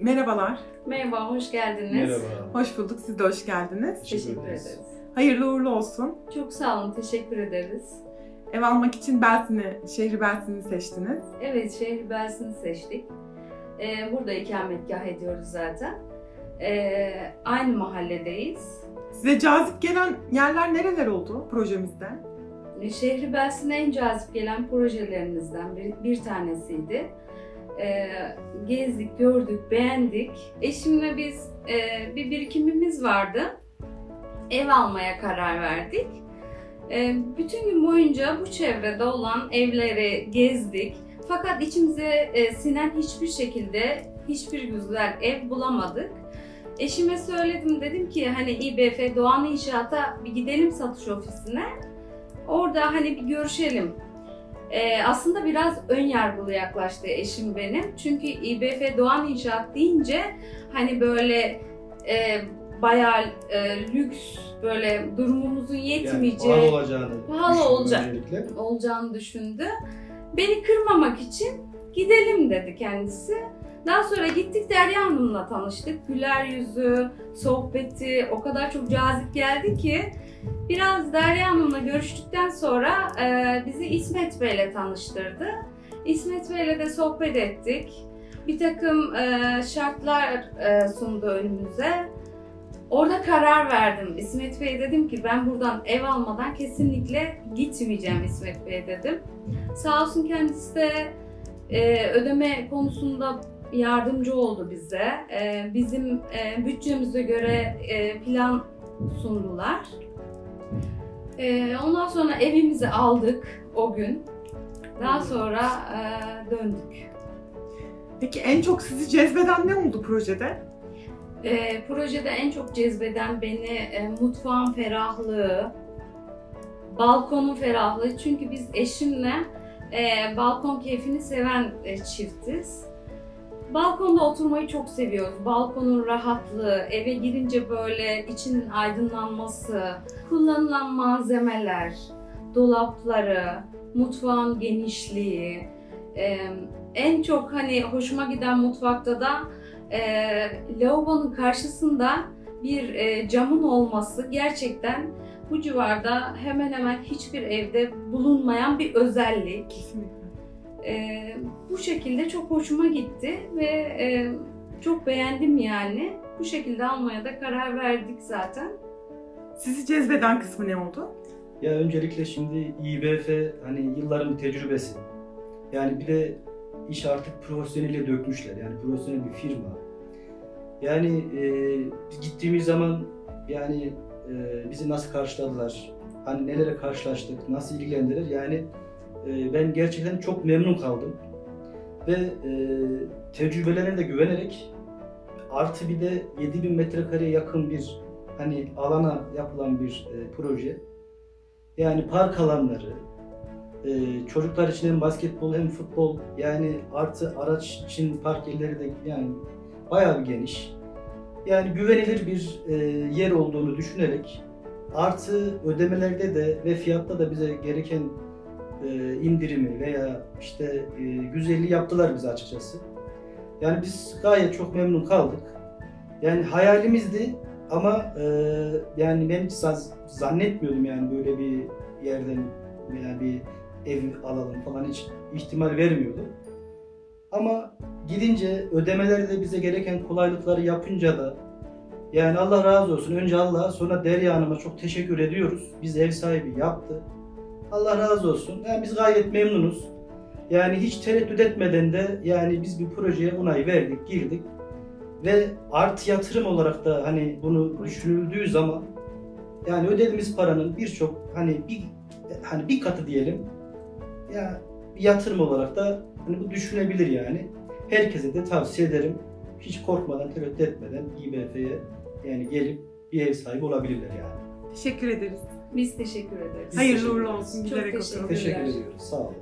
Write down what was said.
Merhabalar, Merhaba, hoş geldiniz. Merhaba. hoş bulduk. Siz de hoş geldiniz. Teşekkür ederiz. ederiz. Hayırlı uğurlu olsun. Çok sağ olun, teşekkür ederiz. Ev almak için Belsin'i, şehri Belsin'i seçtiniz. Evet, şehir Belsin'i seçtik. Ee, burada ikametgah ediyoruz zaten. Ee, aynı mahalledeyiz. Size cazip gelen yerler nereler oldu projemizde? Ee, Şehri Belsin'e en cazip gelen projelerimizden bir, bir tanesiydi. Ee, gezdik, gördük, beğendik. Eşimle biz e, bir birikimimiz vardı. Ev almaya karar verdik. Ee, bütün gün boyunca bu çevrede olan evleri gezdik. Fakat içimize e, sinen hiçbir şekilde hiçbir güzel ev bulamadık. Eşime söyledim dedim ki hani İBF Doğan İnşaat'a bir gidelim satış ofisine. Orada hani bir görüşelim. Ee, aslında biraz ön yargılı yaklaştı eşim benim. Çünkü İBF Doğan İnşaat deyince hani böyle e, bayağı e, lüks böyle durumumuzun Yani yetmeyeceği pahalı olacağını Pahalı olacak. öncelikle. olacağını düşündü. Beni kırmamak için gidelim dedi kendisi. Daha sonra gittik Derya Hanım'la tanıştık. Güler yüzü, sohbeti o kadar çok cazip geldi ki biraz Derya Hanım'la görüştükten sonra e, bizi İsmet Bey'le tanıştırdı. İsmet Bey'le de sohbet ettik. Bir takım e, şartlar e, sundu önümüze. Orada karar verdim. İsmet Bey dedim ki ben buradan ev almadan kesinlikle gitmeyeceğim İsmet Bey dedim. Sağ olsun kendisi de e, ödeme konusunda yardımcı oldu bize. E, bizim e, bütçemize göre e, plan sundular. E, ondan sonra evimizi aldık o gün. Daha sonra e, döndük. Peki en çok sizi cezbeden ne oldu projede? E, projede en çok cezbeden beni e, mutfağın ferahlığı, balkonun ferahlığı. Çünkü biz eşimle e, balkon keyfini seven e, çiftiz. Balkonda oturmayı çok seviyoruz. Balkonun rahatlığı, eve girince böyle içinin aydınlanması, kullanılan malzemeler, dolapları, mutfağın genişliği. e, en çok hani hoşuma giden mutfakta da e, lavabonun karşısında bir e, camın olması gerçekten bu civarda hemen hemen hiçbir evde bulunmayan bir özellik. Kesinlikle. E, bu şekilde çok hoşuma gitti ve e, çok beğendim yani. Bu şekilde almaya da karar verdik zaten. Sizi cezbeden kısmı ne oldu? Ya öncelikle şimdi İBF hani yılların tecrübesi. Yani bir de iş artık profesyonele dökmüşler. Yani profesyonel bir firma. Yani e, biz gittiğimiz zaman yani e, bizi nasıl karşıladılar, hani nelere karşılaştık, nasıl ilgilendiler yani e, ben gerçekten çok memnun kaldım. Ve e, tecrübelerine de güvenerek artı bir de 7000 metrekareye yakın bir hani alana yapılan bir e, proje. Yani park alanları, e, çocuklar için hem basketbol hem futbol yani artı araç için park yerleri de yani bayağı bir geniş. Yani güvenilir bir e, yer olduğunu düşünerek artı ödemelerde de ve fiyatta da bize gereken e, indirimi veya işte e, güzelliği yaptılar bize açıkçası. Yani biz gayet çok memnun kaldık. Yani hayalimizdi ama e, yani ben hiç zan- zannetmiyordum yani böyle bir yerden veya bir ev alalım falan hiç ihtimal vermiyordu. Ama gidince ödemelerde bize gereken kolaylıkları yapınca da yani Allah razı olsun. Önce Allah'a sonra Derya Hanım'a çok teşekkür ediyoruz. Biz ev sahibi yaptı. Allah razı olsun. Yani biz gayet memnunuz. Yani hiç tereddüt etmeden de yani biz bir projeye onay verdik, girdik. Ve artı yatırım olarak da hani bunu düşünüldüğü zaman yani ödediğimiz paranın birçok hani bir hani bir katı diyelim ya bir yatırım olarak da hani bu düşünebilir yani. Herkese de tavsiye ederim. Hiç korkmadan, tereddüt etmeden İBF'ye yani gelip bir ev sahibi olabilirler yani. Teşekkür ederiz. Biz teşekkür ederiz. Hayırlı uğurlu olsun. Çok teşekkür oturun. Teşekkür ediyoruz. Sağ olun.